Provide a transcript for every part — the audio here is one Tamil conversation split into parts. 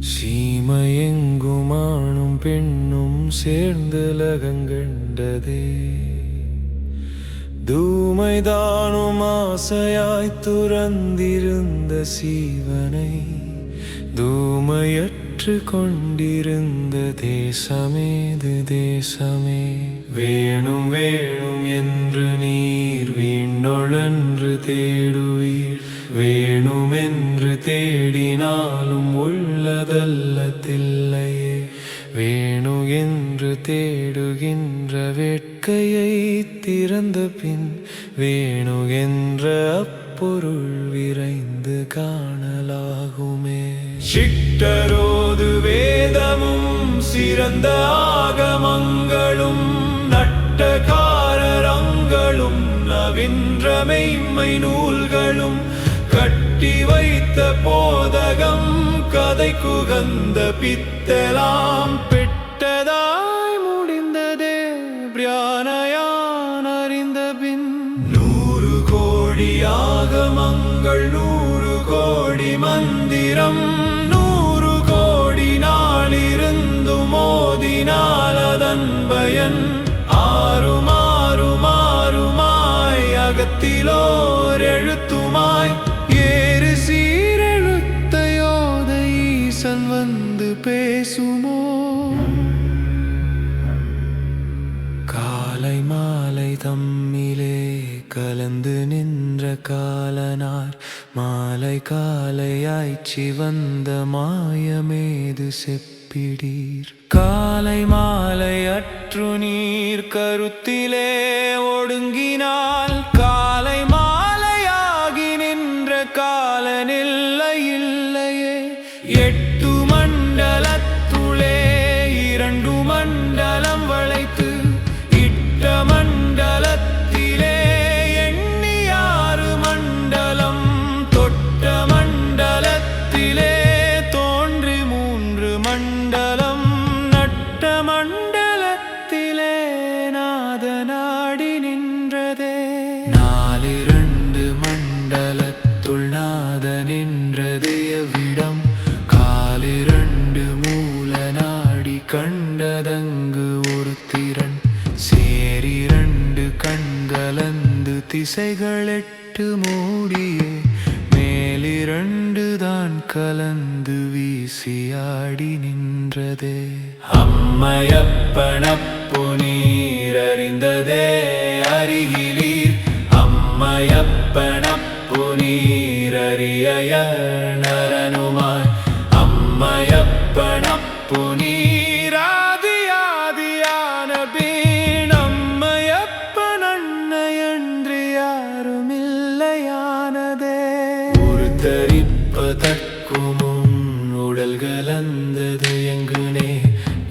சீமையெங்கும் ஆணும் பெண்ணும் சேர்ந்து லகங்கண்டதே தூமைதானும் ஆசையாய் துறந்திருந்த சீவனை தூமையற்று கொண்டிருந்த தேசமேது தேசமே. வேணும் வேணும் என்று நீர் வீணொழன்று தேடுவீர் வேணுமென்று தேடினால் வேணு என்று தேடுகின்ற வேட்கையை திறந்த பின் வேணுகின்ற அப்பொருள் விரைந்து காணலாகுமே. சிட்டரோது வேதமும் சிறந்த ஆகமங்களும் நட்டகாரரங்களும் நவின்ற மெய்மை நூல்களும் கட்டி வைத்த போதகம் கதை குகந்த பித்தலாம் பெ கோடி ஆகமங்கள் நூறு கோடி மந்திரம் நூறு கோடி நாளிருந்து மோதினால் அதன் பயன். ஆறு மாறு மாறுமாய் அகத்திலோர் எழுத்துமாய் ஏறு சீரெழுத்தையோத ஈசன் வந்து பேசுமோ? காலை மாலை தம்மிலே கலந்து நின்ற காலனார் மாலை காலையாய்ச்சி வந்த மாயமேது செப்பிடீர். காலை மாலை அற்று நீர் கருத்திலே ஒடுங்க கலந்து திசைகள் எட்டு மூடியே மேலிரண்டு தான் கலந்து வீசியாடி நின்றதே. அம்மையப்பனப்பு நீரறிந்ததே அருகிலீர். அம்மையப்பனப்பு நீரறிய நரனுமாய். அம்மையப்பனப்பு நீரா ஒரு தரிப்பதற்குமும் உடல்கள் அந்தது எங்குனே.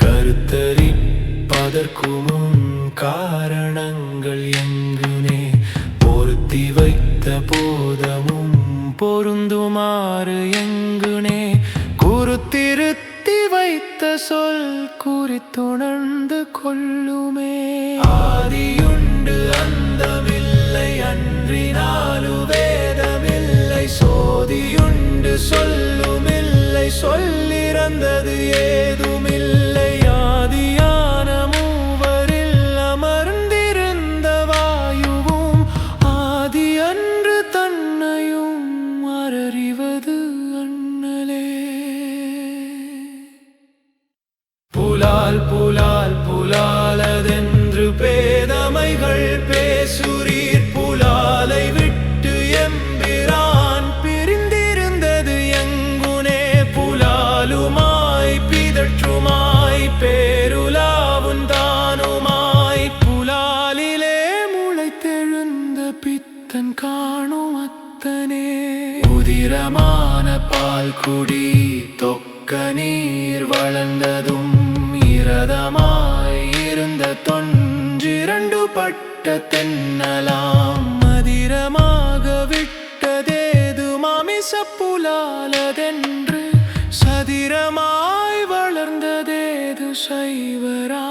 கருத்தரிப்பதற்குமும் காரணங்கள் எங்குனே. பொருத்தி வைத்த போதமும் பொருந்துமாறு எங்குனே. குறுத்திருத்தி வைத்த சொல் குறித்துணர்ந்து கொள்ளுமே. ஆதியும் சொல்லிறந்தது ஏதுமில்லை ஆதிய உதிரமான பால் குடி தொக்க நீர் வளர்ந்ததும் இரதமாய் இருந்த தொன்றிரண்டு பட்ட தென்னலாம். மதிரமாக விட்டதேது மாமிச புலாலதென்று சதிரமாய் வளர்ந்ததேது சைவரா